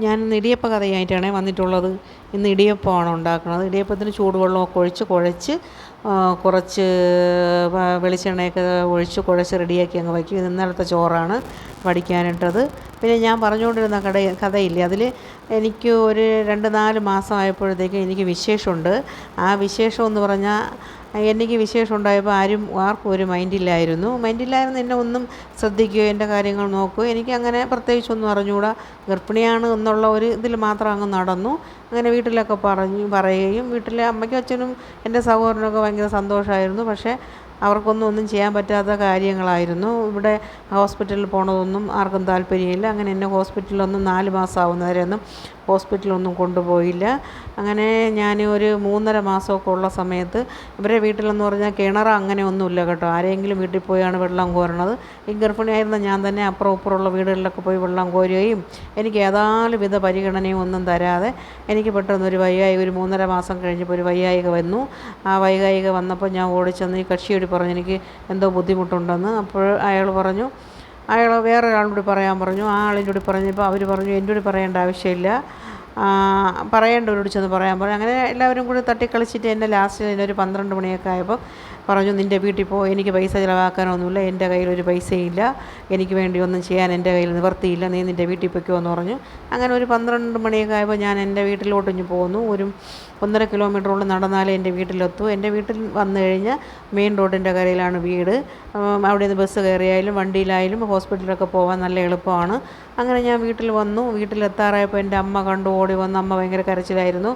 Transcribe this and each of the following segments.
ഞാൻ ഇന്ന് ഇടിയപ്പ കഥയായിട്ടാണ് വന്നിട്ടുള്ളത്. ഇന്ന് ഇടിയപ്പമാണ് ഉണ്ടാക്കുന്നത്. ഇടിയപ്പത്തിന് ചൂടുവെള്ളമൊക്കെ ഒഴിച്ച് കുഴച്ച് കുറച്ച് വെളിച്ചെണ്ണയൊക്കെ ഒഴിച്ച് കുഴച്ച് റെഡിയാക്കി അങ്ങ് വയ്ക്കും. ഇന്നലത്തെ ചോറാണ് വടിക്കാനിട്ടത്. പിന്നെ ഞാൻ പറഞ്ഞുകൊണ്ടിരുന്ന കട കഥയില്ലേ അതിൽ എനിക്ക് ഒരു രണ്ട് നാല് മാസം ആയപ്പോഴത്തേക്ക് എനിക്ക് വിശേഷമുണ്ട്. ആ വിശേഷം എന്ന് പറഞ്ഞാൽ എനിക്ക് വിശേഷം ഉണ്ടായപ്പോൾ ആരും ആർക്കും ഒരു മൈൻഡില്ലായിരുന്നു. മൈൻഡില്ലായിരുന്നു എന്നെ ഒന്നും ശ്രദ്ധിക്കുകയോ എന്റെ കാര്യങ്ങൾ നോക്കുകയോ. എനിക്ക് അങ്ങനെ പ്രത്യേകിച്ചൊന്നും അറിഞ്ഞുകൂടാ. ഗർഭിണിയാണ് എന്നുള്ള ഒരു ഇതിൽ മാത്രം അങ്ങ് നടന്നു. അങ്ങനെ വീട്ടിലൊക്കെ പറഞ്ഞു പറയുകയും വീട്ടിലെ അമ്മയ്ക്കും അച്ഛനും എന്റെ സഹോദരനൊക്കെ ഭയങ്കര സന്തോഷമായിരുന്നു. പക്ഷേ അവർക്കൊന്നും ഒന്നും ചെയ്യാൻ പറ്റാത്ത കാര്യങ്ങളായിരുന്നു. ഇവിടെ ഹോസ്പിറ്റലിൽ പോണതൊന്നും ആർക്കും താല്പര്യമില്ല. അങ്ങനെ എന്നെ ഹോസ്പിറ്റലിലൊന്നും നാല് മാസം ആവുന്നവരെയൊന്നും ഹോസ്പിറ്റലൊന്നും കൊണ്ടുപോയില്ല. അങ്ങനെ ഞാൻ ഒരു മൂന്നര മാസമൊക്കെ ഉള്ള സമയത്ത് ഇവരെ വീട്ടിലെന്ന് പറഞ്ഞാൽ കിണർ അങ്ങനെ ഒന്നുമില്ല കേട്ടോ. ആരെങ്കിലും വീട്ടിൽ പോയാണ് വെള്ളം കോരണത്. ഈ ഗർഭിണിയായിരുന്ന ഞാൻ തന്നെ അപ്പുറം ഇപ്പുറമുള്ള വീടുകളിലൊക്കെ പോയി വെള്ളം കോരുകയും എനിക്ക് ഏതാനും വിധ പരിഗണനയും ഒന്നും തരാതെ എനിക്ക് പെട്ടെന്ന് ഒരു വയ്യായിക ഒരു മൂന്നര മാസം കഴിഞ്ഞപ്പോൾ ഒരു വയ്യായിക വന്നു. ആ വൈകായിക വന്നപ്പോൾ ഞാൻ ഓടിച്ചെന്ന് ഈ കക്ഷിയോട് പറഞ്ഞു എനിക്ക് എന്തോ ബുദ്ധിമുട്ടുണ്ടെന്ന് അപ്പോൾ അയാൾ പറഞ്ഞു. അയാൾ വേറെ ഒരാളോട് പറയാൻ പറഞ്ഞു. ആ ആളിന്റെ കൂടി പറഞ്ഞപ്പോൾ അവർ പറഞ്ഞു എന്റെ കൂടി പറയേണ്ട ആവശ്യമില്ല. പറയേണ്ടവരോട് ചെന്ന് പറയാൻ പറഞ്ഞു. അങ്ങനെ എല്ലാവരും കൂടി തട്ടിക്കളിച്ചിട്ട് എന്നെ ലാസ്റ്റിൽ എന്നൊരു പന്ത്രണ്ട് മണിയൊക്കെ ആയപ്പോൾ പറഞ്ഞു നിന്റെ വീട്ടിൽ പോ എനിക്ക് പൈസ ചിലവാക്കാനൊന്നുമില്ല എന്റെ കയ്യിൽ ഒരു പൈസയില്ല എനിക്ക് വേണ്ടി ഒന്നും ചെയ്യാൻ എന്റെ കയ്യിൽ നിവർത്തിയില്ല നീ നിന്റെ വീട്ടിൽ പൊയ്ക്കോ എന്ന് പറഞ്ഞു. അങ്ങനെ ഒരു പന്ത്രണ്ട് മണിയൊക്കെ ആയപ്പോൾ ഞാൻ എന്റെ വീട്ടിലോട്ട് ഇഞ്ഞ് പോന്നു. ഒരു ഒന്നര കിലോമീറ്ററോളം നടന്നാലേ എന്റെ വീട്ടിലെത്തൂ. എന്റെ വീട്ടിൽ വന്നു കഴിഞ്ഞാൽ മെയിൻ റോഡിന്റെ കരയിലാണ് വീട്. അവിടെ നിന്ന് ബസ് കയറിയായാലും വണ്ടിയിലായാലും ഹോസ്പിറ്റലിലൊക്കെ പോകാൻ നല്ല എളുപ്പമാണ്. അങ്ങനെ ഞാൻ വീട്ടിൽ വന്നു. വീട്ടിലെത്താറായപ്പോൾ എന്റെ അമ്മ കണ്ടു ഓടി വന്ന് അമ്മ ഭയങ്കര കരച്ചിലായിരുന്നു.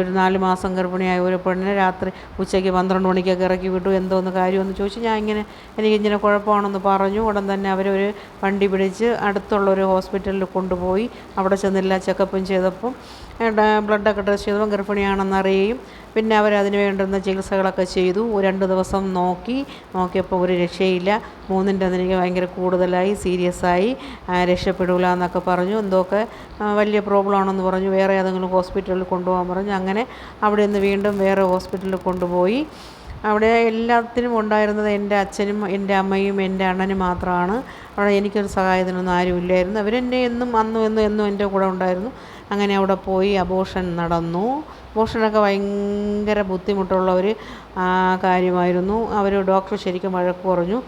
ഒരു നാല് മാസം ഗർഭിണിയായ ഒരു പെണ്ണിനെ രാത്രി ഉച്ചയ്ക്ക് പന്ത്രണ്ട് മണിക്കൊക്കെ ഇറക്കി വിട്ടു. എന്തോന്ന് കാര്യമെന്ന് ചോദിച്ചു ഞാൻ ഇങ്ങനെ എനിക്ക് ഇങ്ങനെ കുഴപ്പമാണെന്ന് പറഞ്ഞു. ഉടൻ തന്നെ അവരൊരു വണ്ടി പിടിച്ച് അടുത്തുള്ള ഒരു ഹോസ്പിറ്റലിൽ കൊണ്ടുപോയി. അവിടെ ചെന്നില്ല ചെക്കപ്പും ചെയ്തപ്പം ബ്ലഡൊക്കെ ടെസ്റ്റ് ചെയ്തപ്പോൾ ഗർഭിണിയാണെന്ന് അറിയുകയും പിന്നെ അതിന് വേണ്ടുന്ന ചികിത്സകളൊക്കെ ചെയ്തു. രണ്ട് ദിവസം നോക്കി. നോക്കിയപ്പോൾ ഒരു രക്ഷയില്ല. മൂന്നിന്റെ എനിക്ക് ഭയങ്കര കൂടുതലായി സീരിയസ് ആയി ആ, രക്ഷപ്പെടില്ല എന്നൊക്കെ പറഞ്ഞു. എന്തൊക്കെ വലിയ പ്രോബ്ലം ആണെന്ന് പറഞ്ഞു. വേറെ ഏതെങ്കിലും ഹോസ്പിറ്റലിൽ കൊണ്ടുപോകാൻ പറഞ്ഞു. അങ്ങനെ അവിടെ നിന്ന് വീണ്ടും വേറെ ഹോസ്പിറ്റലിൽ കൊണ്ടുപോയി. അവിടെ എല്ലാത്തിനും ഉണ്ടായിരുന്നത് എന്റെ അച്ഛനും എന്റെ അമ്മയും എന്റെ അണ്ണനും മാത്രമാണ്. അവിടെ എനിക്കൊരു സഹായത്തിനൊന്നും ആരുമില്ലായിരുന്നു. അവരെന്നെ എന്നും അന്നും എന്നും എന്നും എന്റെ കൂടെ ഉണ്ടായിരുന്നു. അങ്ങനെ അവിടെ പോയി അബോഷൻ നടന്നു. അബോഷനൊക്കെ ഭയങ്കര ബുദ്ധിമുട്ടുള്ള ഒരു കാര്യമായിരുന്നു. അവർ ഡോക്ടർ ശരിക്കും വഴക്ക് പറഞ്ഞു.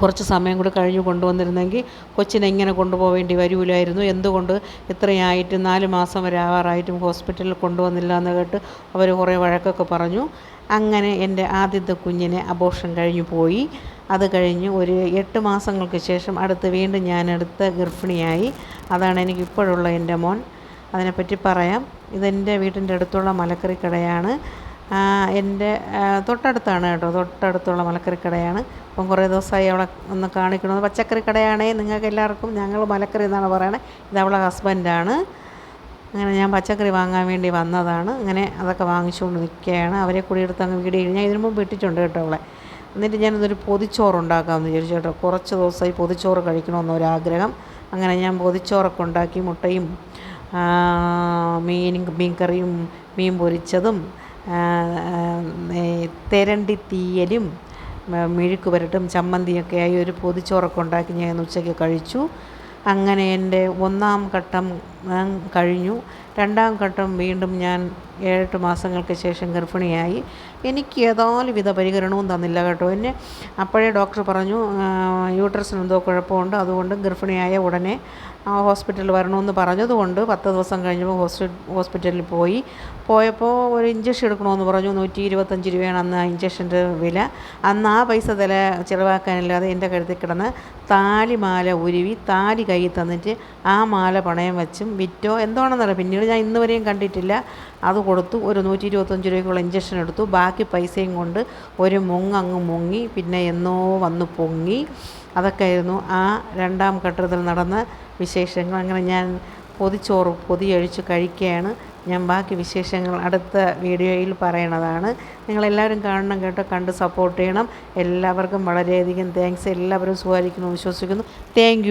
കുറച്ച് സമയം കൂടി കഴിഞ്ഞ് കൊണ്ടുവന്നിരുന്നെങ്കിൽ കൊച്ചിനെ ഇങ്ങനെ കൊണ്ടുപോവേണ്ടി വരില്ലായിരുന്നു എന്തുകൊണ്ട് ഇത്രയായിട്ട് നാല് മാസം വരെ ആവാറായിട്ടും ഹോസ്പിറ്റലിൽ കൊണ്ടുവന്നില്ല എന്ന് കേട്ട് അവർ കുറേ വഴക്കൊക്കെ പറഞ്ഞു. അങ്ങനെ എന്റെ ആദ്യത്തെ കുഞ്ഞിനെ അബോഷൻ കഴിഞ്ഞു പോയി. അത് കഴിഞ്ഞ് ഒരു എട്ട് മാസങ്ങൾക്ക് ശേഷം അടുത്ത് വീണ്ടും ഞാൻ അടുത്ത ഗർഭിണിയായി. അതാണ് എനിക്ക് ഇപ്പോഴുള്ള എന്റെ മോൻ. അതിനെപ്പറ്റി പറയാം. ഇതെന്റെ വീട്ടിന്റെ അടുത്തുള്ള മലക്കറി കടയാണ്. എന്റെ തൊട്ടടുത്താണ് കേട്ടോ. തൊട്ടടുത്തുള്ള മലക്കറി കടയാണ്. അപ്പം കുറേ ദിവസമായി അവളെ ഒന്ന് കാണിക്കണമെന്ന് പച്ചക്കറി കടയാണേ. നിങ്ങൾക്ക് എല്ലാവർക്കും ഞങ്ങൾ മലക്കറി എന്നാണ് പറയണത് ഇത് അവളെ ഹസ്ബൻഡാണ് അങ്ങനെ ഞാൻ പച്ചക്കറി വാങ്ങാൻ വേണ്ടി വന്നതാണ്. അങ്ങനെ അതൊക്കെ വാങ്ങിച്ചുകൊണ്ട് നിൽക്കുകയാണ്. അവരെ കൂടി എടുത്ത് അങ്ങ് വീട് ഞാൻ ഇതിനു മുമ്പ് ഇട്ടിട്ടുണ്ട് കേട്ടോ അവളെ. എന്നിട്ട് ഞാനിതൊരു പൊതിച്ചോറ് ഉണ്ടാക്കാമെന്ന് വിചാരിച്ചു കേട്ടോ. കുറച്ച് ദിവസമായി പൊതിച്ചോറ് കഴിക്കണമെന്നൊരാഗ്രഹം അങ്ങനെ ഞാൻ പൊതിച്ചോറൊക്കെ ഉണ്ടാക്കി മുട്ടയും മീൻ കറിയും മീൻ പൊരിച്ചതും തെരണ്ടി തീയലും മെഴുക്ക് പുരട്ടും ചമ്മന്തിയൊക്കെ ആയി ഒരു പൊതിച്ചോറൊക്കെ ഉണ്ടാക്കി ഞാൻ ഉച്ചയ്ക്ക് കഴിച്ചു. അങ്ങനെ എന്റെ ഒന്നാം ഘട്ടം കഴിഞ്ഞു. രണ്ടാം ഘട്ടം വീണ്ടും ഞാൻ ഏഴെട്ട് മാസങ്ങൾക്ക് ശേഷം ഗർഭിണിയായി. എനിക്ക് ഏതാലും വിധ പരിഹരണവും തന്നില്ല കേട്ടോ. എന്നെ അപ്പോഴേ ഡോക്ടർ പറഞ്ഞു യൂട്രസിന് എന്തോ കുഴപ്പമുണ്ട് അതുകൊണ്ട് ഗർഭിണിയായ ഉടനെ ഹോസ്പിറ്റലിൽ വരണമെന്ന് പറഞ്ഞതുകൊണ്ട് പത്ത് ദിവസം കഴിഞ്ഞപ്പോൾ ഹോസ്പി ഹോസ്പിറ്റലിൽ പോയി. പോയപ്പോൾ ഒരു ഇഞ്ചക്ഷൻ എടുക്കണമെന്ന് പറഞ്ഞു നൂറ്റി ഇരുപത്തഞ്ച് രൂപയാണ് അന്ന് ആ ഇഞ്ചക്ഷന്റെ വില. അന്ന് ആ പൈസ തല ചിലവാക്കാനില്ലാതെ എന്റെ കഴുത്തിൽ കിടന്ന് താലിമാല ഉരുവി താലി കയ്യിൽ തന്നിട്ട് ആ മാല പണയം വെച്ചും വിറ്റോ എന്താണെന്നറിയാം പിന്നീട് ഞാൻ ഇന്ന് വരെയും കണ്ടിട്ടില്ല. അത് കൊടുത്തു. ഒരു നൂറ്റി ഇരുപത്തഞ്ച് രൂപയ്ക്കുള്ള ഇഞ്ചക്ഷൻ എടുത്തു. ബാക്കി പൈസയും കൊണ്ട് ഒരു മുങ്ങങ്ങ് മുങ്ങി പിന്നെ എന്നോ വന്ന് പൊങ്ങി. അതൊക്കെ ആയിരുന്നു. ആ രണ്ടാം ഘട്ടത്തിൽ നടന്ന വിശേഷങ്ങൾ. അങ്ങനെ ഞാൻ പൊതിച്ചോറ് പൊതിയഴിച്ച് കഴിക്കുകയാണ്. ഞാൻ ബാക്കി വിശേഷങ്ങൾ അടുത്ത വീഡിയോയിൽ പറയണതാണ്. നിങ്ങളെല്ലാവരും കാണണം കേട്ടോ. കണ്ട് സപ്പോർട്ട് ചെയ്യണം. എല്ലാവർക്കും വളരെയധികം താങ്ക്സ് എല്ലാവരും സുഖമായിരിക്കുന്നു. വിശ്വസിക്കുന്നു. താങ്ക്